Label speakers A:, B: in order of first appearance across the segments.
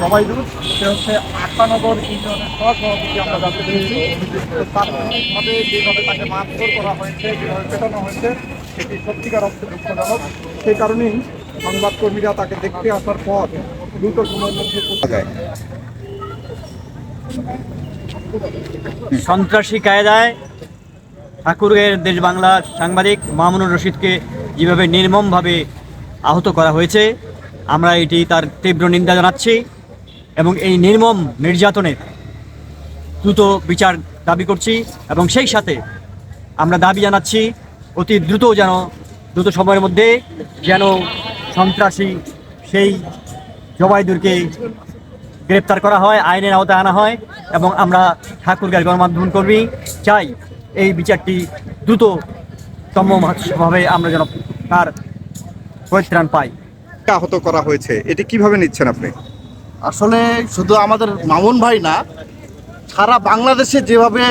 A: সবাই সে হচ্ছে আটটানগর ইউনিয়নের সহসভাপতি আমরা জানতে পেরেছি তাৎক্ষণিকভাবে যেভাবে তাকে মারধর করা হয়েছে যেভাবে পেটানো হয়েছে সেটি সত্যিকার অর্থে দুঃখজনক সেই কারণেই সংবাদকর্মীরা তাকে দেখতে আসার পর দ্রুত সময়ের মধ্যে
B: সন্ত্রাসী কায়দায় ঠাকুরের দেশ বাংলার সাংবাদিক মামুনুর রশিদকে যেভাবে নির্মমভাবে আহত করা হয়েছে আমরা এটি তার তীব্র নিন্দা জানাচ্ছি এবং এই নির্মম নির্যাতনের দ্রুত বিচার দাবি করছি এবং সেই সাথে আমরা দাবি জানাচ্ছি অতি দ্রুত যেন, দ্রুত সময়ের মধ্যে যেন সন্ত্রাসী সেই জবাইদুরকে গ্রেপ্তার করা হয়, আইনের আওতায় আনা হয় এবং আমরা ঠাকুরগাঁর গণমাধ্যম কর্মী চাই এই বিচারটি দ্রুততমভাবে আমরা যেন তার পরিত্রাণ পাই।
C: আহত করা হয়েছে, এটি কীভাবে নিচ্ছেন আপনি?
D: আসলে শুধু আমাদের মামুন ভাই না, সারা বাংলাদেশে যেভাবে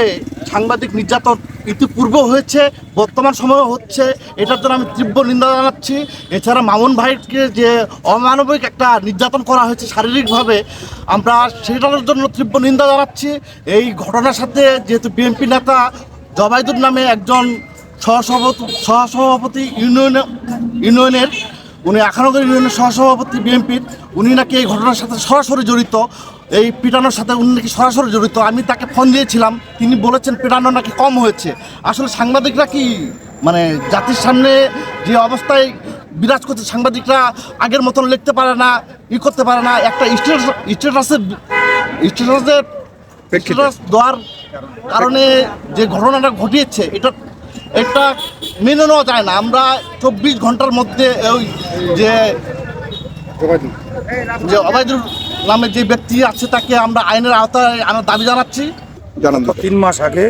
D: সাংবাদিক নির্যাতন ইতিপূর্ব হয়েছে, বর্তমান সময়ে হচ্ছে, এটার জন্য আমি তীব্র নিন্দা জানাচ্ছি। এছাড়া মামুন ভাইকে যে অমানবিক একটা নির্যাতন করা হয়েছে শারীরিকভাবে, আমরা সেটার জন্য তীব্র নিন্দা জানাচ্ছি। এই ঘটনার সাথে যেহেতু বিএনপি নেতা জবাইদুর নামে একজন সহসভাপতি সহসভাপতি ইউনিয়ন ইউনিয়নের উনি আখানগর ইউনিয়নের সহসভাপতি বিএনপির উনি নাকি এই ঘটনার সাথে সরাসরি জড়িত এই পিটানোর সাথে উনি নাকি সরাসরি জড়িত আমি তাকে ফোন দিয়েছিলাম তিনি বলেছেন পিটানো নাকি কম হয়েছে আসলে সাংবাদিকরা কি মানে জাতির সামনে যে অবস্থায় বিরাজ করছে সাংবাদিকরা আগের মতন লিখতে পারে না ই করতে পারে না একটা স্টেটাস স্টেটাসের। স্টেটাস দেওয়ার কারণে যে ঘটনাটা ঘটিয়েছে এটা এটা মেনে নেওয়া যায় না আমরা চব্বিশ ঘণ্টার মধ্যে ওই যে যে অবায়দুল নামে যে ব্যক্তি আছে তাকে আমরা আইনের আওতায় আনার দাবি জানাচ্ছি।
E: তিন মাস আগে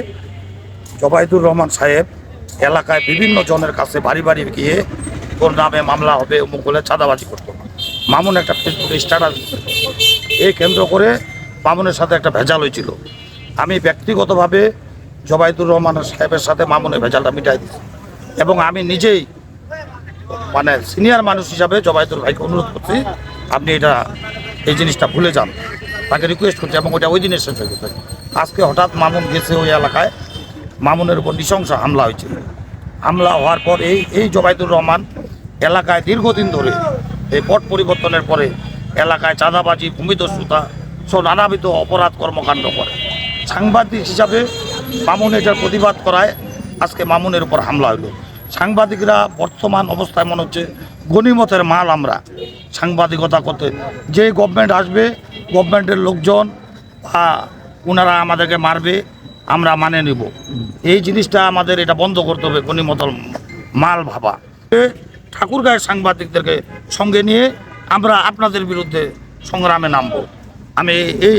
E: জবাইদুর রহমান সাহেব এলাকায় বিভিন্ন জনের কাছে বাড়ি বাড়ি গিয়ে তোর নামে মামলা হবে অমুক বলে চাঁদাবাজি করতো। মামুন একটা ফেসবুকে স্ট্যাটাস এই কেন্দ্র করে মামুনের সাথে একটা ভেজাল হয়েছিল। আমি ব্যক্তিগতভাবে জবাইদুর রহমান সাহেবের সাথে মামুনের ভেজালটা মিটাই দিয়েছি। এবং আমি নিজেই মানে সিনিয়র মানুষ হিসাবে জবাইদুর ভাইকে অনুরোধ করছি, আপনি এটা, এই জিনিসটা ভুলে যান। তাকে রিকোয়েস্ট করছি এবং ওটা ওই দিনে শেষ হয়ে গেছে। আজকে হঠাৎ মামুন গেছে ওই এলাকায়, মামুনের উপর নৃশংস হামলা হয়েছিল। হামলা হওয়ার পর এই এই জবাইদুর রহমান এলাকায় দীর্ঘদিন ধরে এই পট পরিবর্তনের পরে এলাকায় চাঁদাবাজি ভূমিদস্যুতা সব নানাবিধ অপরাধ কর্মকাণ্ড করে। সাংবাদিক হিসাবে মামুন এটার প্রতিবাদ করায় আজকে মামুনের উপর হামলা হলো। সাংবাদিকরা বর্তমান অবস্থায় মনে হচ্ছে গণিমতের মাল আমরা। সাংবাদিকতা করতে। যে গভর্নমেন্ট আসবে গভর্নমেন্টের লোকজন বা ওনারা আমাদেরকে মারবে, আমরা মানে নেব। এই জিনিসটা আমাদের এটা বন্ধ করতে হবে গণিমতল মাল ভাবা। ঠাকুরগাঁয়ের সাংবাদিকদেরকে সঙ্গে নিয়ে আমরা আপনাদের বিরুদ্ধে সংগ্রামে নামবো। আমি এই